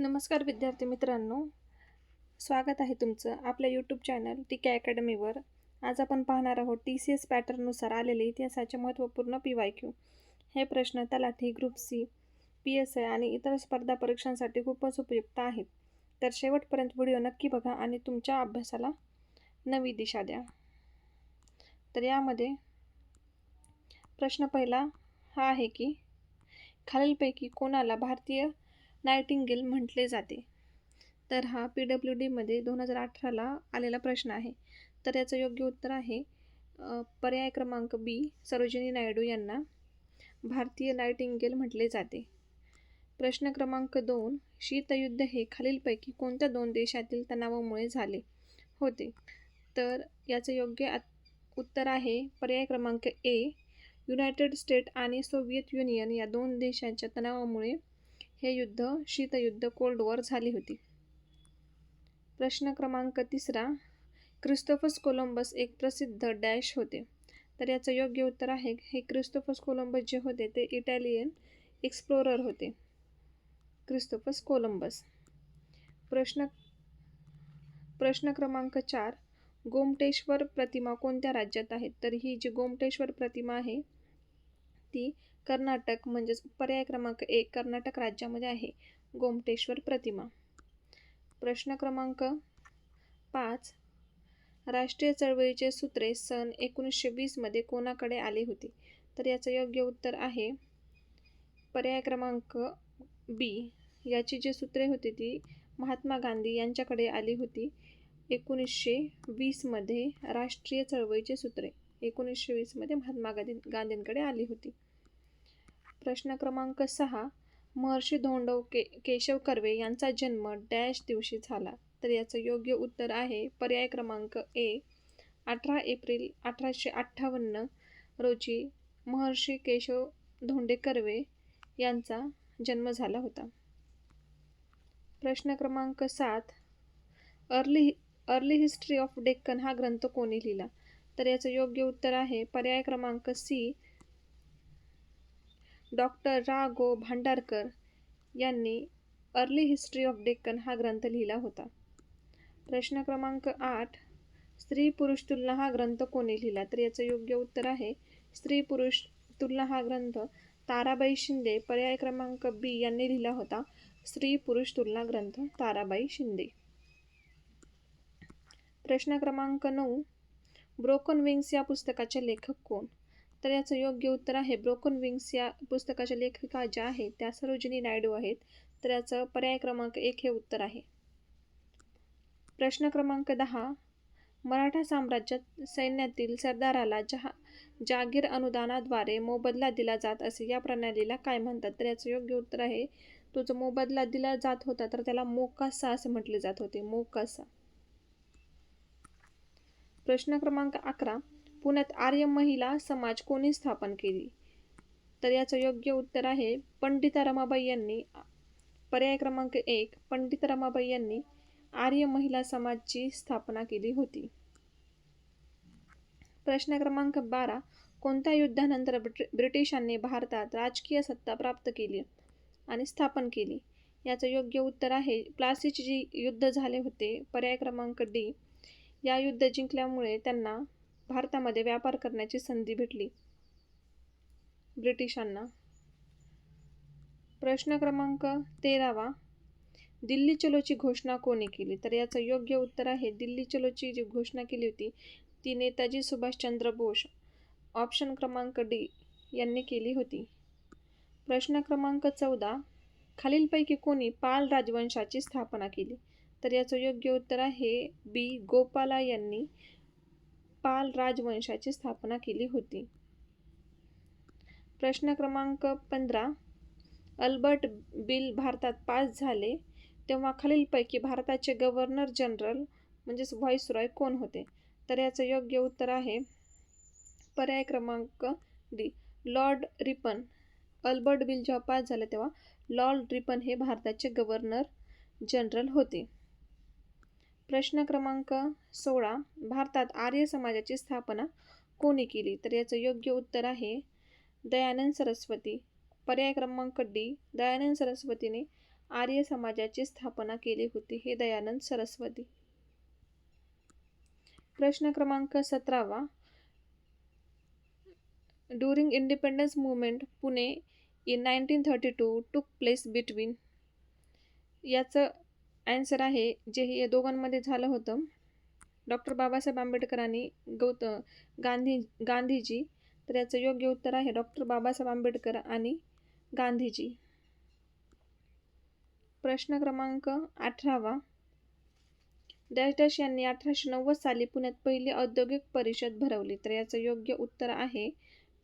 नमस्कार विद्यार्थी मित्रांनो. स्वागत आहे तुमचं आपल्या यूट्यूब चॅनल टी के अकॅडमीवर आज आपण पाहणार आहोत टी सी एस पॅटर्ननुसार आलेले इतिहासाचे महत्त्वपूर्ण पी वाय क्यू हे प्रश्न तलाठी group C P S I आणि इतर स्पर्धा परीक्षांसाठी खूपच उपयुक्त आहेत. तर शेवटपर्यंत व्हिडिओ नक्की बघा आणि तुमच्या अभ्यासाला नवी दिशा द्या. तर यामध्ये प्रश्न पहिला हा आहे की खालीलपैकी कोणाला भारतीय नायटिंगेल म्हटले जाते. तर हा पी डब्ल्यू डीमध्ये दोन हजार अठराला आलेला प्रश्न आहे. तर याचं योग्य उत्तर आहे पर्याय क्रमांक बी सरोजिनी नायडू यांना भारतीय नायटिंगेल म्हटले जाते. प्रश्न क्रमांक दोन शीतयुद्ध हे खालीलपैकी कोणत्या दोन देशातील तणावामुळे झाले होते? तर याचं योग्य उत्तर आहे पर्याय क्रमांक ए युनायटेड स्टेट आणि सोव्हिएत युनियन या दोन देशांच्या तणावामुळे हे युद्ध शीतयुद्ध कोल्ड वॉर झाली होती. प्रश्न क्रमांक तिसरा. क्रिस्तोफस कोलंबस एक प्रसिद्ध डॅश होते. तर याचं योग्य उत्तर आहे हे क्रिस्तोफस कोलंबस जे होते ते इटॅलियन एक्सप्लोरर होते. Christophus Columbus. प्रश्न प्रश्न क्रमांक चार. गोमटेश्वर प्रतिमा कोणत्या राज्यात आहे? तर ही जी गोमटेश्वर प्रतिमा आहे ती कर्नाटक म्हणजेच पर्याय क्रमांक एक कर्नाटक राज्यामध्ये आहे. गोमटेश्वर प्रतिमा. प्रश्न क्रमांक पाच. राष्ट्रीय चळवळीचे सूत्रे सन एकोणीसशे वीसमध्ये कोणाकडे आले होते? तर याचं योग्य उत्तर आहे पर्याय क्रमांक बी. याची जी सूत्रे होती ती महात्मा गांधी यांच्याकडे आली होती. एकोणीसशे वीसमध्ये राष्ट्रीय चळवळीचे सूत्रे एकोणीसशे वीसमध्ये महात्मा गांधी गांधींकडे आली होती. प्रश्न क्रमांक सहा महर्षी धोंडव के केशव कर्वे यांचा जन्म डॅश दिवशी झाला. तर याचं योग्य उत्तर आहे पर्याय क्रमांक ए अठरा एप्रिल अठराशे अठ्ठावन्न रोजी महर्षी केशव धोंडे कर्वे यांचा जन्म झाला होता. प्रश्न क्रमांक सात early early history of Deccan हा ग्रंथ कोणी लिहिला? तर याचं योग्य उत्तर आहे पर्याय क्रमांक सी डॉक्टर रा गो भांडारकर यांनी अर्ली हिस्ट्री ऑफ डेक्कन हा ग्रंथ लिहिला होता. प्रश्न क्रमांक आठ स्त्री पुरुष तुलना हा ग्रंथ कोणी लिहिला? तर याचं योग्य उत्तर आहे स्त्री पुरुष तुलना हा ग्रंथ ताराबाई शिंदे पर्याय क्रमांक बी यांनी लिहिला होता. स्त्री पुरुष तुलना ग्रंथ ताराबाई शिंदे. प्रश्न क्रमांक नऊ ब्रोकन विंग्स या पुस्तकाचे लेखक कोण? तर याचं योग्य उत्तर आहे. ब्रोकन विंग्स या पुस्तकाच्या लेखिका ज्या आहेत त्या सरोजिनी नायडू आहेत. तर याचं पर्याय क्रमांक एक हे उत्तर आहे. प्रश्न क्रमांक दहा. मराठा साम्राज्यात सैन्यातील सरदाराला जहा जागीर अनुदानाद्वारे मोबदला दिला जात असे या प्रणालीला काय म्हणतात? तर याचं योग्य उत्तर आहे. तो जो मोबदला दिला जात होता तर त्याला मोकासा असे म्हटले जात होते. मोकासा. प्रश्न क्रमांक अकरा. पुण्यात आर्य महिला समाज कोणी स्थापन केली? तर याचं योग्य उत्तर आहे पंडिता रमाबाई यांनी. पर्याय क्रमांक एक पंडित रमाबाई यांनी आर्य महिला समाजची स्थापना केली होती. प्रश्न क्रमांक बारा कोणत्या युद्धानंतर ब्रिट ब्रिटिशांनी भारतात राजकीय सत्ता प्राप्त केली आणि स्थापन केली? याचं योग्य उत्तर आहे प्लासीचे जी युद्ध झाले होते पर्याय क्रमांक डी. या युद्ध जिंकल्यामुळे त्यांना भारतामध्ये व्यापार करण्याची संधी भेटली. ब्रिटिशांना. प्रश्न क्रमांक तेरावा. दिल्ली चलोची घोषणा कोणी केली? तर याचं योग्य उत्तर आहे दिल्ली चलोची जी घोषणा केली होती ती नेताजी सुभाषचंद्र बोस. ऑप्शन क्रमांक डी यांनी केली होती. प्रश्न क्रमांक चौदा. खालीलपैकी कोणी पाल राजवंशाची स्थापना केली? तर याचं योग्य उत्तर आहे बी गोपाला यांनी. पाल राजवंशाची स्थापना केली होती. प्रश्न क्रमांक पंधरा. अल्बर्ट बिल भारतात पास झाले तेव्हा खालीलपैकी भारताचे गव्हर्नर जनरल म्हणजेच व्हॉइसरॉय कोण होते? तर याचं योग्य उत्तर आहे पर्याय क्रमांक D. Lord Ripon. Albert bill जेव्हा पास झाले तेव्हा लॉर्ड रिपन हे भारताचे गव्हर्नर जनरल होते. प्रश्न क्रमांक सोळा भारतात आर्य समाजाची स्थापना कोणी केली? तर याचं योग्य उत्तर आहे दयानंद सरस्वती. पर्याय क्रमांक डी दयानंद सरस्वतीने आर्य समाजाची स्थापना केली होती. हे दयानंद सरस्वती. प्रश्न क्रमांक सतरावा during independence movement Pune in nineteen thirty two took place between याचं ॲन्सर आहे जे हे दोघांमध्ये झालं होतं. डॉक्टर बाबासाहेब आंबेडकरांनी गौत गांधी गांधीजी तर याचं योग्य उत्तर आहे डॉक्टर बाबासाहेब आंबेडकर आणि गांधीजी. प्रश्न क्रमांक अठरावा. डॅश डॅश यांनी अठराशे नव्वद साली पुण्यात पहिली औद्योगिक परिषद भरवली. तर याचं योग्य उत्तर आहे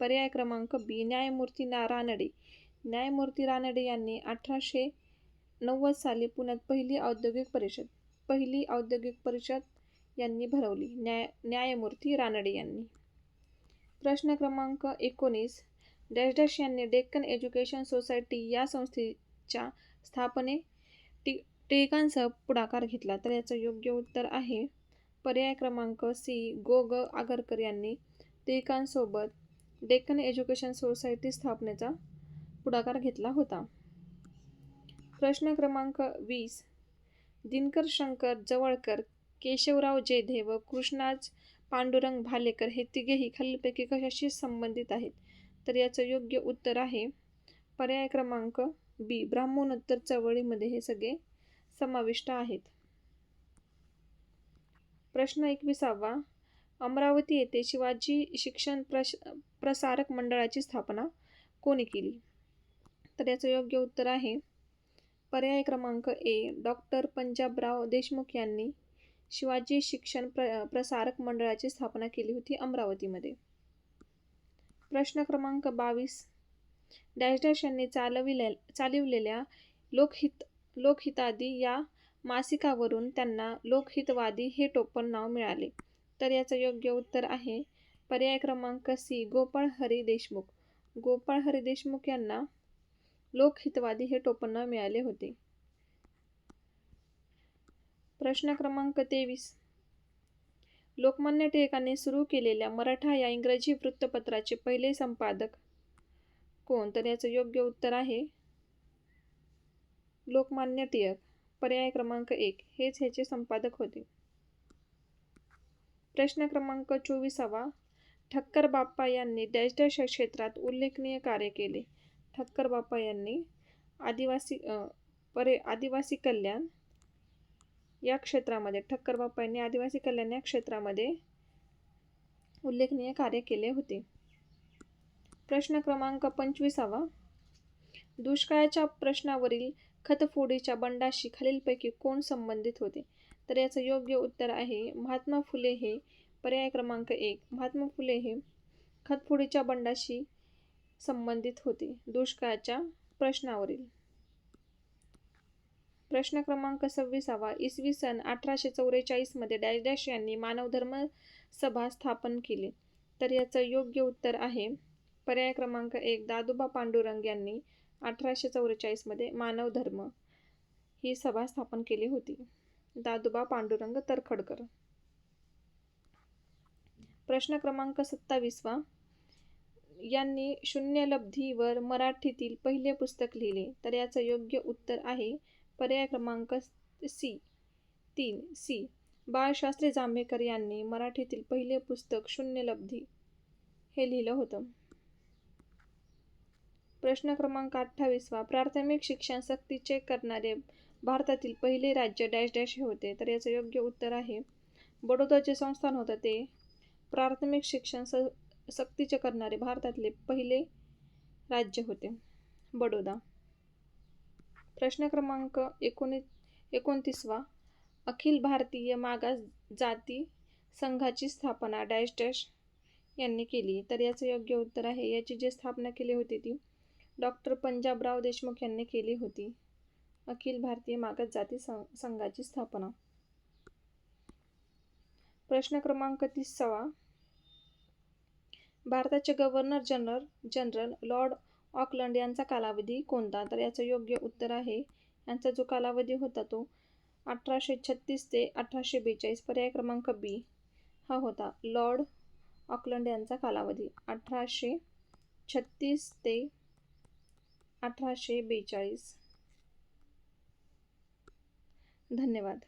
पर्याय क्रमांक बी न्यायमूर्ती ना रानडे न्यायमूर्ती रानडे यांनी अठराशे नव्वद साली पुण्यात पहिली औद्योगिक परिषद पहिली औद्योगिक परिषद यांनी भरवली न्याय न्यायमूर्ती रानडे यांनी. प्रश्न क्रमांक एकोणीस डॅश डॅश यांनी डेक्कन एज्युकेशन सोसायटी या संस्थेच्या स्थापने टी टिळकांसह पुढाकार घेतला. तर याचं योग्य उत्तर आहे पर्याय क्रमांक सी गो ग आगरकर यांनी टिळकांसोबत डेक्कन एज्युकेशन सोसायटी स्थापनेचा पुढाकार घेतला होता. प्रश्न क्रमांक वीस. दिनकर शंकर जवळकर केशवराव जेधे व कृष्णाज पांडुरंग भालेकर हे तिघेही खालीलपैकी कशाशी संबंधित आहेत? तर याचं योग्य उत्तर आहे पर्याय क्रमांक बी. ब्राह्मणोत्तर चळवळीमध्ये हे सगळे समाविष्ट आहेत. प्रश्न एकविसावा. अमरावती येथे शिवाजी शिक्षण प्रश प्रसारक मंडळाची स्थापना कोणी केली? तर याचं योग्य उत्तर आहे पर्याय क्रमांक ए डॉक्टर पंजाबराव देशमुख यांनी शिवाजी शिक्षण प्र प्रसारक मंडळाची स्थापना केली होती अमरावतीमध्ये. प्रश्न क्रमांक बावीस डॅश डॅश यांनी चालविले चालविलेल्या लोकहित लोकहितादी या मासिकावरून त्यांना लोकहितवादी हे टोपण नाव मिळाले. तर याचं योग्य उत्तर आहे पर्याय क्रमांक सी गोपाळ हरी देशमुख. गोपाळ हरी देशमुख यांना लोकहितवादी हे टोपण मिळाले होते. प्रश्न क्रमांक तेवीस. लोकमान्य टिळकांनी सुरू केलेल्या मराठा या इंग्रजी वृत्तपत्राचे पहिले संपादक कोण? तर याचं योग्य उत्तर आहे लोकमान्य टिळक. पर्याय क्रमांक एक. हेच ह्याचे संपादक होते. प्रश्न क्रमांक चोवीसावा. ठक्कर बाप्पा यांनी डॅश डॅश क्षेत्रात उल्लेखनीय कार्य केले. ठक्कर बापा यांनी आदिवासी परे आदिवासी कल्याण या क्षेत्रामध्ये ठक्कर बाप्पा यांनी आदिवासी कल्याण या क्षेत्रामध्ये उल्लेखनीय कार्य केले होते. प्रश्न क्रमांक पंचवीसावा. दुष्काळाच्या प्रश्नावरील खतफोडीच्या बंडाशी खालीलपैकी कोण संबंधित होते? तर याचं योग्य उत्तर आहे महात्मा फुले हे पर्याय क्रमांक एक. महात्मा फुले हे खतफोडीच्या बंडाशी संबंधित होते. दुष्काळाच्या प्रश्नावरील. प्रश्न क्रमांक सव्वीसावा. इसवी सन अठराशे चौवेचाळीसमध्ये डॅश डॅश यांनी मानवधर्म सभा स्थापन केली. तर याचं योग्य उत्तर आहे पर्याय क्रमांक एक दादोबा पांडुरंग यांनी अठराशे चौवेचाळीसमध्ये मानव धर्म ही सभा स्थापन केली होती. दादोबा पांडुरंग तरखडकर. प्रश्न क्रमांक सत्तावीसवा. यांनी शून्यलब्धीवर मराठीतील पहिले पुस्तक लिहिले. तर याचं योग्य उत्तर आहे पर्याय क्रमांक सी. तीन. सी. बाळशास्त्री जांभेकर यांनी मराठीतील पहिले पुस्तक शून्यलब्धी हे लिहिलं होतं. प्रश्न क्रमांक अठ्ठावीसवा. प्राथमिक शिक्षण सक्तीचे करणारे भारतातील पहिले राज्य डॅश डॅश हे होते. तर याचं योग्य उत्तर आहे. बडोदा जे संस्थान होतं ते. प्राथमिक शिक्षण स सक्तीचे करणारे भारतातले पहिले राज्य होते. बडोदा. प्रश्न क्रमांक एकोणी एकोणतीसवा. अखिल भारतीय मागास जाती संघाची स्थापना डॅश डॅश यांनी केली. तर याचं योग्य उत्तर आहे याची जी स्थापना केली होती ती डॉक्टर पंजाबराव देशमुख यांनी केली होती. अखिल भारतीय मागास जाती संघाची स्थापना. प्रश्न क्रमांक तीसावा. भारताचे governor general general lord Auckland यांचा कालावधी कोणता? तर याचं योग्य उत्तर आहे. यांचा जो कालावधी होता तो अठराशे छत्तीस ते अठराशे बेचाळीस पर्याय क्रमांक बी हा होता. लॉर्ड ऑकलंड यांचा कालावधी अठराशे छत्तीस ते अठराशे बेचाळीस. धन्यवाद.